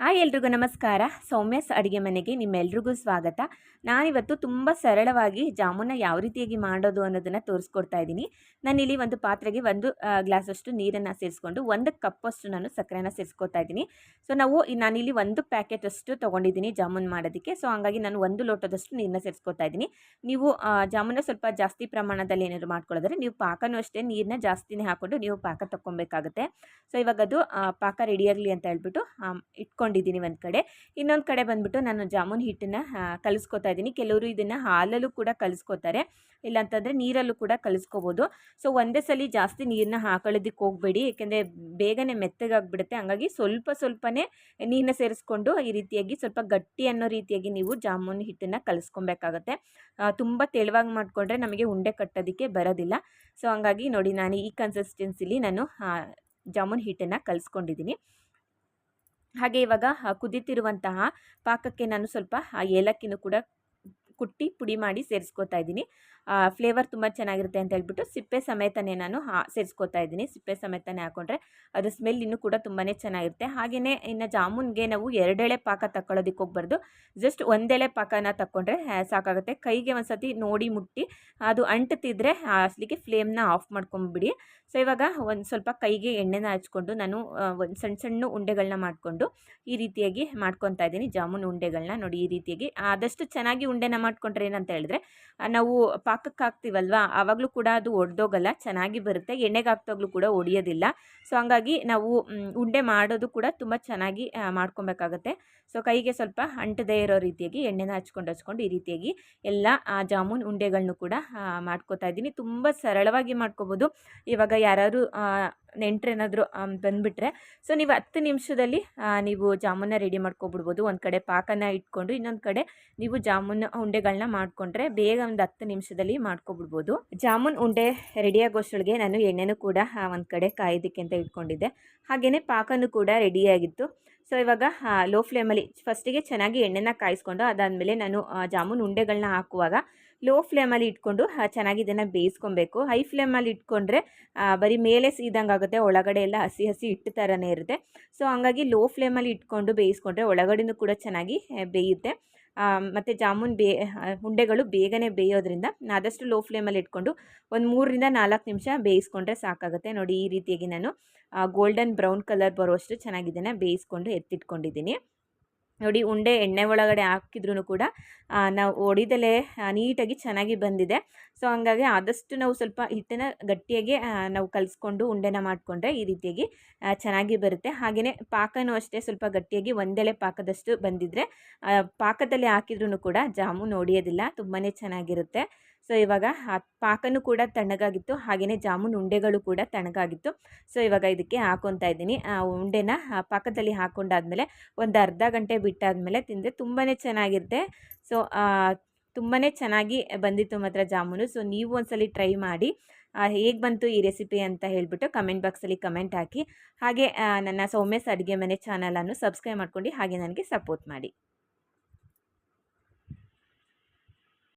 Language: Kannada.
ಹಾಯ್ ಎಲ್ರಿಗೂ ನಮಸ್ಕಾರ. ಸೌಮ್ಯಸ್ ಅಡುಗೆ ಮನೆಗೆ ನಿಮ್ಮೆಲ್ರಿಗೂ ಸ್ವಾಗತ. ನಾನಿವತ್ತು ತುಂಬ ಸರಳವಾಗಿ ಜಾಮೂನ ಯಾವ ರೀತಿಯಾಗಿ ಮಾಡೋದು ಅನ್ನೋದನ್ನು ತೋರಿಸ್ಕೊಡ್ತಾ ಇದ್ದೀನಿ. ನಾನಿಲ್ಲಿ ಒಂದು ಪಾತ್ರೆಗೆ ಒಂದು ಗ್ಲಾಸಷ್ಟು ನೀರನ್ನು ಸೇರಿಸ್ಕೊಂಡು ಒಂದು ಕಪ್ಪಷ್ಟು ನಾನು ಸಕ್ಕರೆನ ಸೇರಿಸ್ಕೊತಾ ಇದ್ದೀನಿ. ಸೊ, ನಾವು ನಾನಿಲ್ಲಿ ಒಂದು ಪ್ಯಾಕೆಟಷ್ಟು ತೊಗೊಂಡಿದ್ದೀನಿ ಜಾಮೂನ್ ಮಾಡೋದಕ್ಕೆ. ಸೊ, ಹಾಗಾಗಿ ನಾನು ಒಂದು ಲೋಟದಷ್ಟು ನೀರನ್ನ ಸೇರಿಸ್ಕೊತಾ ಇದ್ದೀನಿ. ನೀವು ಜಾಮೂನ ಸ್ವಲ್ಪ ಜಾಸ್ತಿ ಪ್ರಮಾಣದಲ್ಲಿ ಏನಾದರೂ ಮಾಡ್ಕೊಳ್ಳೋದ್ರೆ ನೀವು ಪಾಕನೂ ಅಷ್ಟೇ ನೀರನ್ನ ಜಾಸ್ತಿನೇ ಹಾಕ್ಕೊಂಡು ನೀವು ಪಾಕ ತೊಗೊಬೇಕಾಗುತ್ತೆ ಸೊ ಇವಾಗ ಅದು ಪಾಕ ರೆಡಿಯಾಗಲಿ ಅಂತ ಹೇಳ್ಬಿಟ್ಟು ಇಟ್ಕೊಂಡಿದ್ದೀನಿ ಒಂದು ಕಡೆ. ಇನ್ನೊಂದು ಕಡೆ ಬಂದುಬಿಟ್ಟು ನಾನು ಜಾಮೂನ್ ಹಿಟ್ಟನ್ನು ಕಲಿಸ್ಕೊತಾ ಇದ್ದೀನಿ. ಕೆಲವರು ಇದನ್ನು ಹಾಲಲ್ಲೂ ಕೂಡ ಕಲಿಸ್ಕೋತಾರೆ. ಇಲ್ಲಾಂತಂದರೆ ನೀರಲ್ಲೂ ಕೂಡ ಕಲಿಸ್ಕೋಬೋದು. ಸೊ, ಒಂದೇ ಸಲ ಜಾಸ್ತಿ ನೀರನ್ನ ಹಾಕೊಳ್ಳೋದಕ್ಕೆ ಹೋಗಬೇಡಿ. ಏಕೆಂದರೆ ಬೇಗನೆ ಮೆತ್ತಗಾಗ್ಬಿಡುತ್ತೆ. ಹಂಗಾಗಿ ಸ್ವಲ್ಪ ಸ್ವಲ್ಪನೇ ನೀರನ್ನ ಸೇರಿಸ್ಕೊಂಡು ಈ ರೀತಿಯಾಗಿ ಸ್ವಲ್ಪ ಗಟ್ಟಿ ಅನ್ನೋ ರೀತಿಯಾಗಿ ನೀವು ಜಾಮೂನ್ ಹಿಟ್ಟನ್ನು ಕಲಿಸ್ಕೊಬೇಕಾಗತ್ತೆ. ತುಂಬ ತೆಳುವಾಗಿ ಮಾಡಿಕೊಂಡ್ರೆ ನಮಗೆ ಉಂಡೆ ಕಟ್ಟೋದಕ್ಕೆ ಬರೋದಿಲ್ಲ. ಸೊ, ಹಂಗಾಗಿ ನೋಡಿ, ನಾನು ಈ ಕನ್ಸಿಸ್ಟೆನ್ಸಿಲಿ ನಾನು ಜಾಮೂನ್ ಹಿಟ್ಟನ್ನು ಕಲಿಸ್ಕೊಂಡಿದ್ದೀನಿ. ಹಾಗೆ ಇವಾಗ ಕುದಿತಿರುವಂತಹ ಪಾಕಕ್ಕೆ ನಾನು ಸ್ವಲ್ಪ ಏಲಕ್ಕಿನೂ ಕೂಡ ಕುಟ್ಟಿ ಪುಡಿ ಮಾಡಿ ಸೇರಿಸ್ಕೊತಾ ಇದ್ದೀನಿ. ಫ್ಲೇವರ್ ತುಂಬ ಚೆನ್ನಾಗಿರುತ್ತೆ ಅಂತ ಹೇಳ್ಬಿಟ್ಟು ಸಿಪ್ಪೆ ಸಮೇತನೇ ನಾನು ಹಾ, ಸೇರಿಸ್ಕೊತಾ ಇದ್ದೀನಿ. ಸಿಪ್ಪೆ ಸಮೇತನೇ ಹಾಕೊಂಡ್ರೆ ಅದು ಸ್ಮೆಲ್ ಇನ್ನೂ ಕೂಡ ತುಂಬಾ ಚೆನ್ನಾಗಿರುತ್ತೆ. ಹಾಗೆಯೇ ಇನ್ನು ಜಾಮೂನ್ಗೆ ನಾವು ಎರಡೆಳೆ ಪಾಕ ತಗೊಳ್ಳೋದಕ್ಕೆ ಹೋಗ್ಬಾರ್ದು. ಜಸ್ಟ್ ಒಂದೆಳೆ ಪಾಕನ ತಕ್ಕೊಂಡ್ರೆ ಸಾಕಾಗುತ್ತೆ. ಕೈಗೆ ಒಂದು ಸತಿ ನೋಡಿ ಮುಟ್ಟಿ, ಅದು ಅಂಟುತ್ತಿದ್ರೆ ಅಸಲಿಗೆ ಫ್ಲೇಮ್ನ ಆಫ್ ಮಾಡ್ಕೊಂಬಿಡಿ. ಸೊ ಇವಾಗ ಒಂದು ಸ್ವಲ್ಪ ಕೈಗೆ ಎಣ್ಣೆನ ಹಚ್ಕೊಂಡು ನಾನು ಒಂದು ಸಣ್ಣ ಸಣ್ಣ ಉಂಡೆಗಳನ್ನ ಮಾಡಿಕೊಂಡು ಈ ರೀತಿಯಾಗಿ ಮಾಡ್ಕೊತಾ ಇದ್ದೀನಿ. ಜಾಮೂನ್ ಉಂಡೆಗಳನ್ನ ನೋಡಿ ಈ ರೀತಿಯಾಗಿ. ಆದಷ್ಟು ಚೆನ್ನಾಗಿ ಉಂಡೆನ ಮಾಡ್ಕೊಂಡ್ರೆ ಏನಂತ ಹೇಳಿದ್ರೆ ನಾವು ಪಾಕಕ್ಕೆ ಹಾಕ್ತೀವಲ್ವ, ಆವಾಗಲೂ ಕೂಡ ಅದು ಒಡೆದೋಗಲ್ಲ, ಚೆನ್ನಾಗಿ ಬರುತ್ತೆ, ಎಣ್ಣೆಗೆ ಹಾಕ್ದಾಗ್ಲೂ ಕೂಡ ಒಡೆಯೋದಿಲ್ಲ. ಸೊ, ಹಂಗಾಗಿ ನಾವು ಉಂಡೆ ಮಾಡೋದು ಕೂಡ ತುಂಬ ಚೆನ್ನಾಗಿ ಮಾಡ್ಕೊಬೇಕಾಗತ್ತೆ. ಸೊ, ಕೈಗೆ ಸ್ವಲ್ಪ ಅಂಟದೇ ಇರೋ ರೀತಿಯಾಗಿ, ಎಣ್ಣೆನ ಹಚ್ಕೊಂಡು ಹಚ್ಕೊಂಡು ಈ ರೀತಿಯಾಗಿ ಎಲ್ಲ ಜಾಮೂನ್ ಉಂಡೆಗಳನ್ನು ಕೂಡ ಮಾಡ್ಕೋತಾ ಇದ್ದೀನಿ. ತುಂಬ ಸರಳವಾಗಿ ಮಾಡ್ಕೋಬೋದು. ಇವಾಗ ಯಾರಾದರೂ ನೆಂಟ್ರೇನಾದರೂ ಬಂದುಬಿಟ್ರೆ, ಸೊ ನೀವು ಹತ್ತು ನಿಮಿಷದಲ್ಲಿ ನೀವು ಜಾಮೂನ ರೆಡಿ ಮಾಡ್ಕೊಬಿಡ್ಬೋದು. ಒಂದು ಕಡೆ ಪಾಕನ ಇಟ್ಕೊಂಡು, ಇನ್ನೊಂದು ಕಡೆ ನೀವು ಜಾಮೂನ್ ಉಂಡೆಗಳನ್ನ ಮಾಡಿಕೊಂಡ್ರೆ ಬೇಗ ಒಂದು ಹತ್ತು ನಿಮಿಷದಲ್ಲಿ ಮಾಡ್ಕೊಬಿಡ್ಬೋದು. ಜಾಮೂನ್ ಉಂಡೆ ರೆಡಿಯಾಗೋಷ್ಟೊಳಗೆ ನಾನು ಎಣ್ಣೆನೂ ಕೂಡ ಒಂದು ಕಡೆ ಕಾಯೋದಕ್ಕೆ ಅಂತ ಇಟ್ಕೊಂಡಿದ್ದೆ. ಹಾಗೆಯೇ ಪಾಕನೂ ಕೂಡ ರೆಡಿಯಾಗಿತ್ತು ಸೊ ಇವಾಗ ಲೋ ಫ್ಲೇಮಲ್ಲಿ ಫಸ್ಟಿಗೆ ಚೆನ್ನಾಗಿ ಎಣ್ಣೆನ ಕಾಯಿಸ್ಕೊಂಡು ಅದಾದಮೇಲೆ ನಾನು ಜಾಮೂನ್ ಉಂಡೆಗಳನ್ನ ಹಾಕುವಾಗ ಲೋ ಫ್ಲೇಮಲ್ಲಿ ಇಟ್ಕೊಂಡು ಚೆನ್ನಾಗಿ ಇದನ್ನು ಬೇಯಿಸ್ಕೊಬೇಕು. ಹೈ ಫ್ಲೇಮಲ್ಲಿ ಇಟ್ಕೊಂಡ್ರೆ ಬರೀ ಮೇಲೆ ಸೀದಂಗೆ ಆಗುತ್ತೆ, ಒಳಗಡೆ ಎಲ್ಲ ಹಸಿ ಹಸಿ ಇಟ್ಟು ಥರನೇ ಇರುತ್ತೆ. ಸೊ ಹಂಗಾಗಿ ಲೋ ಫ್ಲೇಮಲ್ಲಿ ಇಟ್ಕೊಂಡು ಬೇಯಿಸ್ಕೊಂಡ್ರೆ ಒಳಗಡೆನೂ ಕೂಡ ಚೆನ್ನಾಗಿ ಬೇಯುತ್ತೆ. ಮತ್ತು ಜಾಮೂನ್ ಬೇ ಉಂಡೆಗಳು ಬೇಗನೆ ಬೇಯೋದ್ರಿಂದ ಆದಷ್ಟು ಲೋ ಫ್ಲೇಮಲ್ಲಿ ಇಟ್ಕೊಂಡು ಒಂದು ಮೂರರಿಂದ ನಾಲ್ಕು ನಿಮಿಷ ಬೇಯಿಸ್ಕೊಂಡ್ರೆ ಸಾಕಾಗುತ್ತೆ. ನೋಡಿ ಈ ರೀತಿಯಾಗಿ ನಾನು ಗೋಲ್ಡನ್ ಬ್ರೌನ್ ಕಲರ್ ಬರುವಷ್ಟು ಚೆನ್ನಾಗಿದ್ದೇನೆ ಬೇಯಿಸ್ಕೊಂಡು ಎತ್ತಿಟ್ಕೊಂಡಿದ್ದೀನಿ. ನೋಡಿ ಉಂಡೆ ಎಣ್ಣೆ ಒಳಗಡೆ ಹಾಕಿದ್ರೂ ಕೂಡ ನಾವು ಒಡಿದಲೇ ನೀಟಾಗಿ ಚೆನ್ನಾಗಿ ಬಂದಿದೆ. ಸೊ, ಹಂಗಾಗಿ ಆದಷ್ಟು ನಾವು ಸ್ವಲ್ಪ ಹಿಟ್ಟನ್ನು ಗಟ್ಟಿಯಾಗಿ ನಾವು ಕಲಿಸ್ಕೊಂಡು ಉಂಡೆನ ಮಾಡಿಕೊಂಡ್ರೆ ಈ ರೀತಿಯಾಗಿ ಚೆನ್ನಾಗಿ ಬರುತ್ತೆ. ಹಾಗೆಯೇ ಪಾಕನೂ ಅಷ್ಟೇ ಸ್ವಲ್ಪ ಗಟ್ಟಿಯಾಗಿ ಒಂದೆಳೆ ಪಾಕದಷ್ಟು ಬಂದಿದ್ರೆ ಪಾಕದಲ್ಲಿ ಹಾಕಿದ್ರೂ ಕೂಡ ಜಾಮೂನ್ ಹೊಡಿಯೋದಿಲ್ಲ ತುಂಬಾ ಚೆನ್ನಾಗಿರುತ್ತೆ. ಸೊ, ಇವಾಗ ಪಾಕನೂ ಕೂಡ ತಣ್ಣಗಾಗಿತ್ತು. ಹಾಗೆಯೇ ಜಾಮೂನ್ ಉಂಡೆಗಳು ಕೂಡ ತಣ್ಣಗಾಗಿತ್ತು. ಸೊ, ಇವಾಗ ಇದಕ್ಕೆ ಹಾಕೊತಾ ಇದ್ದೀನಿ. ಆ ಉಂಡೆನ ಪಾಕದಲ್ಲಿ ಹಾಕೊಂಡಾದ್ಮೇಲೆ ಒಂದು ಅರ್ಧ ಗಂಟೆ ಬಿಟ್ಟಾದಮೇಲೆ ತಿಂದರೆ ತುಂಬಾ ಚೆನ್ನಾಗಿರುತ್ತೆ. ಸೊ ತುಂಬಾ ಚೆನ್ನಾಗಿ ಬಂದಿತ್ತು ಮಾತ್ರ ಜಾಮೂನು. ಸೊ, ನೀವು ಒಂದ್ಸಲಿ ಟ್ರೈ ಮಾಡಿ. ಹೇಗೆ ಬಂತು ಈ ರೆಸಿಪಿ ಅಂತ ಹೇಳಿಬಿಟ್ಟು ಕಮೆಂಟ್ ಬಾಕ್ಸಲ್ಲಿ ಕಮೆಂಟ್ ಹಾಕಿ. ಹಾಗೆ ನನ್ನ ಸೌಮ್ಯಸ್ ಅಡುಗೆ ಮನೆ ಚಾನಲನ್ನು ಸಬ್ಸ್ಕ್ರೈಬ್ ಮಾಡ್ಕೊಂಡು ಹಾಗೆ ನನಗೆ ಸಪೋರ್ಟ್ ಮಾಡಿ.